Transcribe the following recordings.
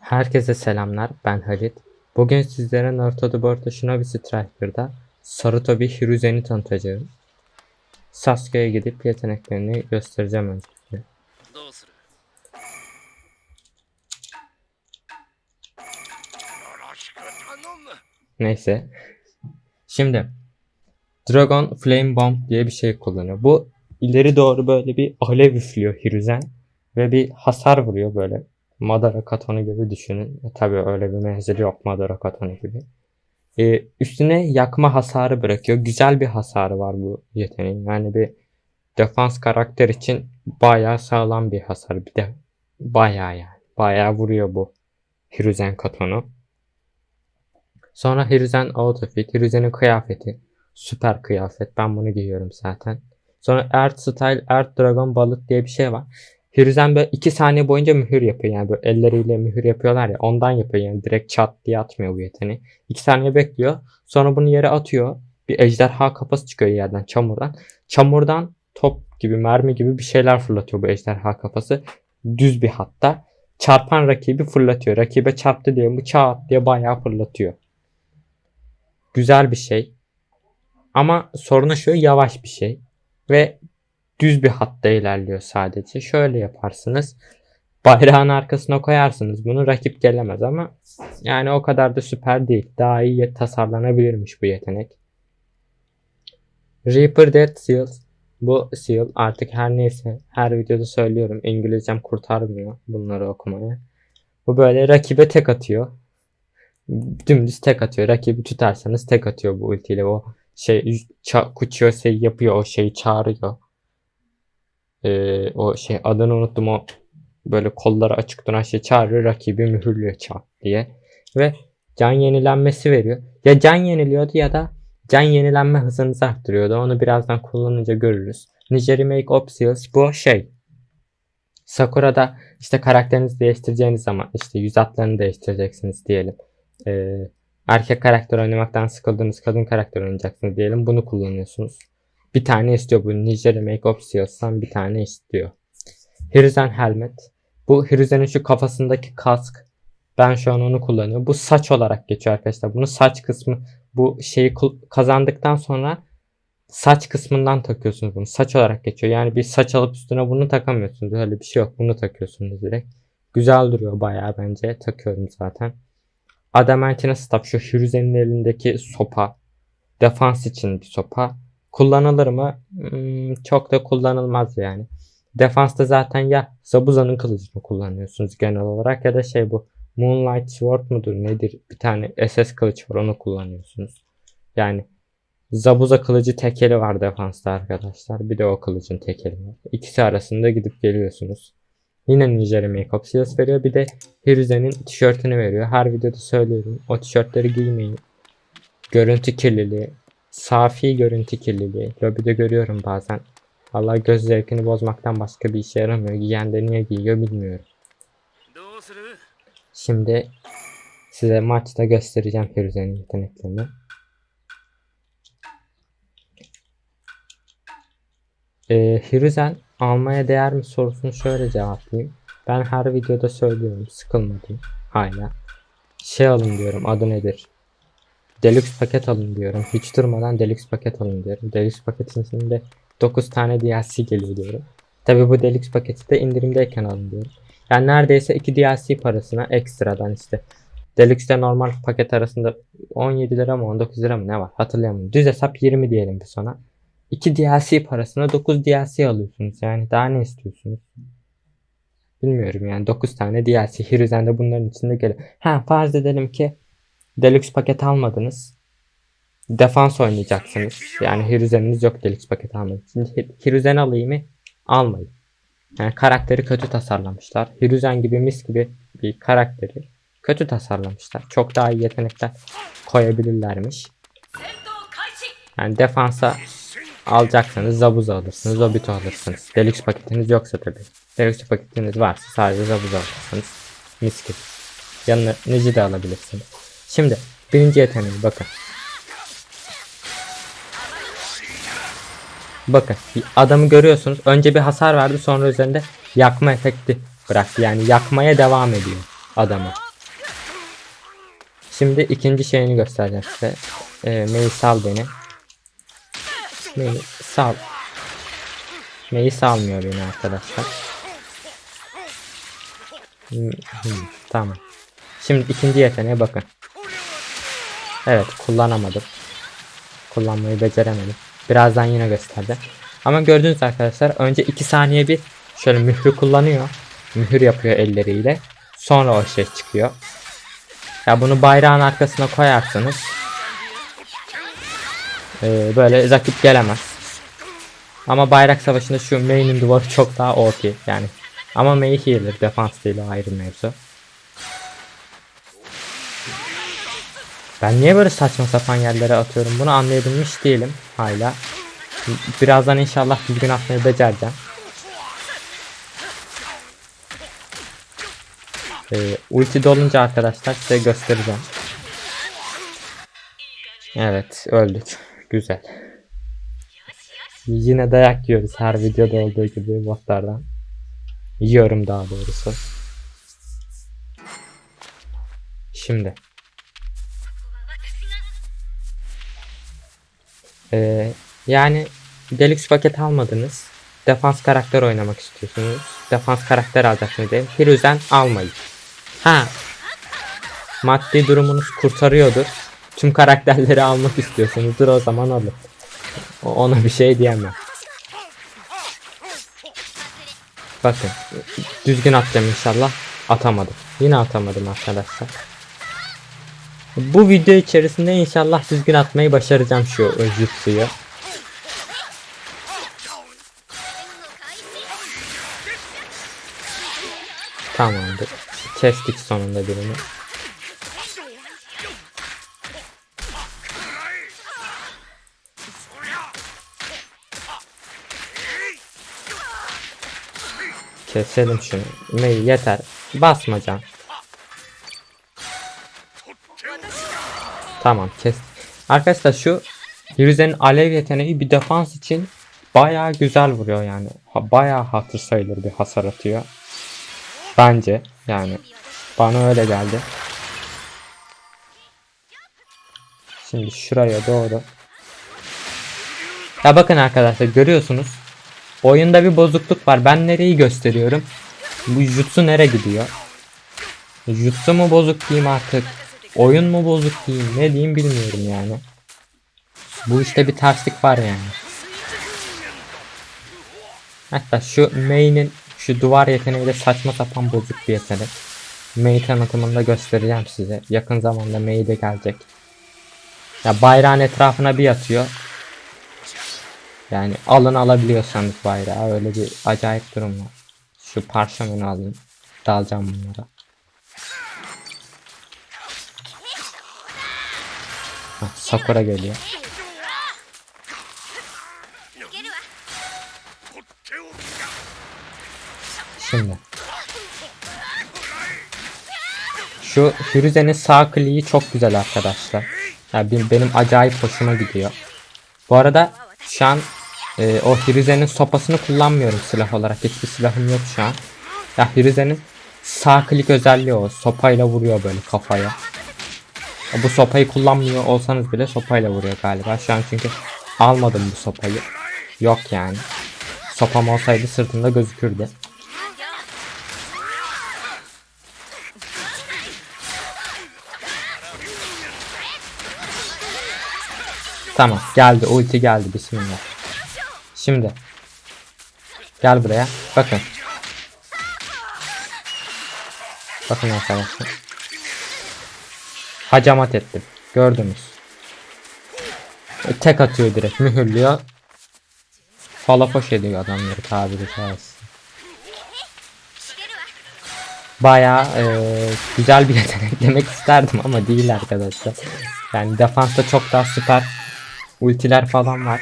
Herkese selamlar ben Halit. Bugün sizlere Naruto Boruto Shinobi Striker'da Saruto bir Hiruzen'i tanıtacağım. Sasuke'ye gidip yeteneklerini göstereceğim öncelikle. Neyse. Şimdi Dragon Flame Bomb diye bir şey kullanıyor. Bu ileri doğru böyle bir alev üflüyor Hiruzen ve bir hasar vuruyor böyle Madara Katana gibi düşünün. E, tabii öyle bir menzili yok Madara Katana gibi. Ee, üstüne yakma hasarı bırakıyor. Güzel bir hasarı var bu yeteneğin. Yani bir defans karakter için bayağı sağlam bir hasar. Bir de bayağı yani. Bayağı vuruyor bu Hiruzen Katana. Sonra Hiruzen outfit, Hiruzen'in kıyafeti. Süper kıyafet. Ben bunu giyiyorum zaten. Sonra Earth Style, Earth Dragon balık diye bir şey var. Hiruzen böyle 2 saniye boyunca mühür yapıyor. Yani böyle elleriyle mühür yapıyorlar ya. Ondan yapıyor yani. Direkt çat diye atmıyor bu yeteneği. 2 saniye bekliyor. Sonra bunu yere atıyor. Bir ejderha kafası çıkıyor yerden çamurdan. Çamurdan top gibi mermi gibi bir şeyler fırlatıyor bu ejderha kafası. Düz bir hatta. Çarpan rakibi fırlatıyor. Rakibe çarptı diye bu çat diye bayağı fırlatıyor güzel bir şey. Ama sorunu şu yavaş bir şey. Ve düz bir hatta ilerliyor sadece. Şöyle yaparsınız. Bayrağın arkasına koyarsınız. Bunu rakip gelemez ama yani o kadar da süper değil. Daha iyi tasarlanabilirmiş bu yetenek. Reaper Dead Seal. Bu seal artık her neyse her videoda söylüyorum. İngilizcem kurtarmıyor bunları okumaya. Bu böyle rakibe tek atıyor dümdüz tek atıyor. Rakibi tutarsanız tek atıyor bu ultiyle. O şey ça Kuchiyo şey yapıyor. O şeyi çağırıyor. Ee, o şey adını unuttum o böyle kolları açık duran şey çağırıyor. Rakibi mühürlüyor çat diye. Ve can yenilenmesi veriyor. Ya can yeniliyordu ya da can yenilenme hızınızı arttırıyordu. Onu birazdan kullanınca görürüz. Nigeri Make Opsials bu şey. Sakura'da işte karakterinizi değiştireceğiniz zaman işte yüz hatlarını değiştireceksiniz diyelim e, erkek karakter oynamaktan sıkıldığınız kadın karakter oynayacaksınız diyelim. Bunu kullanıyorsunuz. Bir tane istiyor bu. Nigeria Make-up Seals'tan bir tane istiyor. Hiruzen Helmet. Bu Hiruzen'in şu kafasındaki kask. Ben şu an onu kullanıyorum. Bu saç olarak geçiyor arkadaşlar. Bunu saç kısmı bu şeyi kazandıktan sonra saç kısmından takıyorsunuz bunu. Saç olarak geçiyor. Yani bir saç alıp üstüne bunu takamıyorsunuz. Öyle bir şey yok. Bunu takıyorsunuz direkt. Güzel duruyor bayağı bence. Takıyorum zaten. Adamantina Staff şu Hiruzen'in elindeki sopa. Defans için bir sopa. Kullanılır mı? Hmm, çok da kullanılmaz yani. Defansta zaten ya Zabuza'nın kılıcını kullanıyorsunuz genel olarak ya da şey bu Moonlight Sword mudur nedir? Bir tane SS kılıç var onu kullanıyorsunuz. Yani Zabuza kılıcı tekeli var defansta arkadaşlar. Bir de o kılıcın tekeli var. İkisi arasında gidip geliyorsunuz. Yine Nijerya Makeup Sales veriyor. Bir de Hiruzen'in tişörtünü veriyor. Her videoda söylüyorum. O tişörtleri giymeyin. Görüntü kirliliği safi görüntü kirliliği. Lobide görüyorum bazen. Allah göz zevkini bozmaktan başka bir işe yaramıyor. Giyen de niye giyiyor bilmiyorum. Şimdi size maçta göstereceğim Firuze'nin yeteneklerini. Ee, Firuzen almaya değer mi sorusunu şöyle cevaplayayım. Ben her videoda söylüyorum sıkılmadım hala. Şey alın diyorum adı nedir? Deluxe paket alın diyorum. Hiç durmadan Deluxe paket alın diyorum. Deluxe paketin içinde 9 tane DLC geliyor diyorum. Tabi bu Deluxe paketi de indirimdeyken alın diyorum. Yani neredeyse 2 DLC parasına ekstradan işte. Deluxe'de normal paket arasında 17 lira mı 19 lira mı ne var hatırlayamıyorum. Düz hesap 20 diyelim bir sonra. 2 DLC parasına 9 DLC alıyorsunuz. Yani daha ne istiyorsunuz? Bilmiyorum yani 9 tane DLC. Hiruzen de bunların içinde geliyor. Ha farz edelim ki Deluxe paket almadınız. Defans oynayacaksınız. Yani Hiruzen'iniz yok Deluxe paket almadınız. Şimdi Hiruzen alayım mı? Almayın. Yani karakteri kötü tasarlamışlar. Hiruzen gibi mis gibi bir karakteri kötü tasarlamışlar. Çok daha iyi yetenekler koyabilirlermiş. Yani defansa alacaksanız Zabuza alırsınız, Obito alırsınız. Deluxe paketiniz yoksa tabi. Deluxe paketiniz varsa sadece Zabuza alırsınız. Mis gibi. Yanına Neji de alabilirsiniz. Şimdi birinci yeteneği bakın. Bakın adamı görüyorsunuz. Önce bir hasar verdi sonra üzerinde yakma efekti bıraktı. Yani yakmaya devam ediyor adamı. Şimdi ikinci şeyini göstereceğim size. Ee, Mei sal beni. Mei sal. Mei salmıyor beni arkadaşlar. Hmm, hmm, tamam. Şimdi ikinci yeteneğe bakın. Evet kullanamadım. Kullanmayı beceremedim. Birazdan yine gösterdi. Ama gördüğünüz arkadaşlar önce 2 saniye bir şöyle mührü kullanıyor. Mühür yapıyor elleriyle. Sonra o şey çıkıyor. Ya bunu bayrağın arkasına koyarsanız eee, böyle rakip gelemez. Ama bayrak savaşında şu main'in duvarı çok daha OP yani. Ama Mei healer defans değil o ayrı mevzu. Ben niye böyle saçma sapan yerlere atıyorum bunu anlayabilmiş değilim hala. Birazdan inşallah düzgün atmayı becereceğim. Ee, ulti dolunca arkadaşlar size göstereceğim. Evet öldük. Güzel. Yine dayak yiyoruz her videoda olduğu gibi botlardan. Yiyorum daha doğrusu. Şimdi. Ee, yani Deluxe paket almadınız. Defans karakter oynamak istiyorsunuz. Defans karakter alacaksınız diye. Hiruzen almayın. Ha. Maddi durumunuz kurtarıyordur. Tüm karakterleri almak istiyorsunuzdur o zaman alın. Ona bir şey diyemem. Bakın. Düzgün atacağım inşallah. Atamadım. Yine atamadım arkadaşlar. Bu video içerisinde inşallah düzgün atmayı başaracağım şu jutsuyu. Tamamdır. Kestik sonunda birini. Keselim şunu. Yeter. Basma. Tamam kes. Arkadaşlar şu Hiruzen'in alev yeteneği bir defans için bayağı güzel vuruyor yani. Ha, bayağı hatır sayılır bir hasar atıyor. Bence yani bana öyle geldi. Şimdi şuraya doğru. Ya bakın arkadaşlar görüyorsunuz. Oyunda bir bozukluk var. Ben nereyi gösteriyorum? Bu jutsu nereye gidiyor? Jutsu mu bozuk diyeyim artık? Oyun mu bozuk diyeyim? Ne diyeyim bilmiyorum yani. Bu işte bir terslik var yani. Hatta şu main'in şu duvar yeteneği de saçma sapan bozuk bir yetenek. Mei tanıtımını da göstereceğim size. Yakın zamanda Mei de gelecek. Ya bayrağın etrafına bir atıyor. Yani alın alabiliyorsanız bayrağı öyle bir acayip durum var. Şu parşömeni alayım. Dalacağım bunlara. Hah, Sakura geliyor. Şimdi. Şu Firuze'nin sağ kliği çok güzel arkadaşlar. Ya benim, benim acayip hoşuma gidiyor. Bu arada şu an e, o Firuze'nin sopasını kullanmıyorum silah olarak. Hiçbir silahım yok şu an. Ya Firuze'nin sağ klik özelliği o. Sopayla vuruyor böyle kafaya. Bu sopayı kullanmıyor olsanız bile sopayla vuruyor galiba. Şu an çünkü almadım bu sopayı. Yok yani. Sopam olsaydı sırtımda gözükürdü. Tamam geldi ulti geldi bismillah. Şimdi. Gel buraya. Bakın. Bakın arkadaşlar. Hacamat ettim. Gördünüz. Tek atıyor direkt. Mühürlüyor. Falafoş ediyor adamları tabiri caizse. Baya güzel bir yetenek demek isterdim ama değil arkadaşlar. Yani defansta çok daha süper ultiler falan var.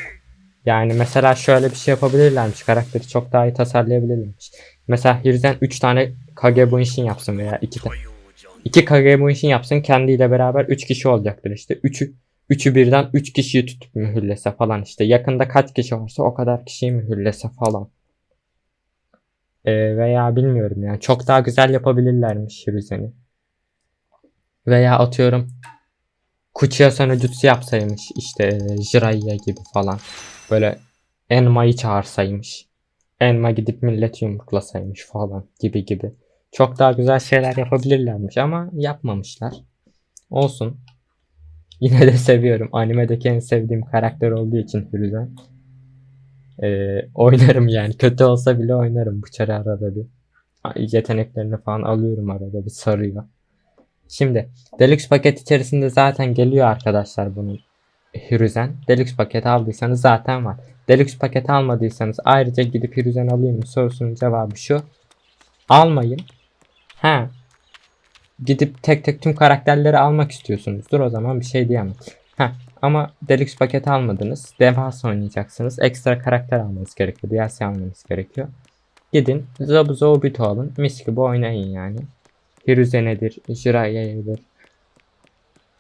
Yani mesela şöyle bir şey yapabilirlermiş. Karakteri çok daha iyi tasarlayabilirlermiş. Mesela Hiruzen 3 tane Kage Bunshin yapsın veya 2 tane. 2 Kage Bunshin yapsın kendiyle beraber 3 kişi olacaktır işte. 3'ü Üçü birden 3 kişiyi tutup mühürlese falan işte. Yakında kaç kişi varsa o kadar kişiyi mühürlese falan. Ee, veya bilmiyorum yani. Çok daha güzel yapabilirlermiş Hiruzen'i. Veya atıyorum Kuchiya Senojutsu yapsaymış işte e, Jiraiya gibi falan. Böyle Enma'yı çağırsaymış. Enma gidip milleti yumruklasaymış falan gibi gibi. Çok daha güzel şeyler yapabilirlermiş ama yapmamışlar. Olsun. Yine de seviyorum. Animedeki en sevdiğim karakter olduğu için Hiruzen. Ee, oynarım yani. Kötü olsa bile oynarım bıçarı arada bir. Yeteneklerini falan alıyorum arada bir sarıyor. Şimdi Deluxe paket içerisinde zaten geliyor arkadaşlar bunun Hiruzen. Deluxe paket aldıysanız zaten var. Deluxe paket almadıysanız ayrıca gidip Hiruzen alayım mı sorusunun cevabı şu. Almayın. Ha. Gidip tek tek tüm karakterleri almak istiyorsunuzdur o zaman bir şey diyemem. Ha. Ama Deluxe paket almadınız. Devasa oynayacaksınız. Ekstra karakter almanız gerekiyor. DLC almanız gerekiyor. Gidin Zabuza Obito alın. Mis gibi oynayın yani. Hiruzen'edir, Jiraiya'dır.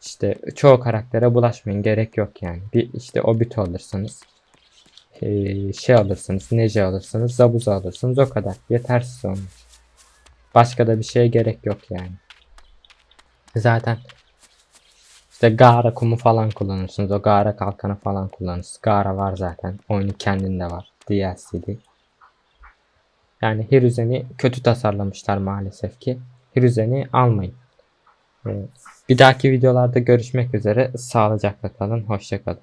İşte çoğu karaktere bulaşmayın. Gerek yok yani. Bir işte Obito alırsınız. Ee, şey alırsınız. Neji alırsınız. Zabuza alırsınız. O kadar. Yeter size onlar. Başka da bir şeye gerek yok yani. Zaten işte Gaara kumu falan kullanırsınız. O Gaara kalkanı falan kullanırsınız. Gaara var zaten. Oyunu kendinde var. DLC değil. Yani Hiruzen'i kötü tasarlamışlar maalesef ki. Hiruzen'i almayın. Ee, Bir dahaki videolarda görüşmek üzere. Sağlıcakla kalın. Hoşça kalın.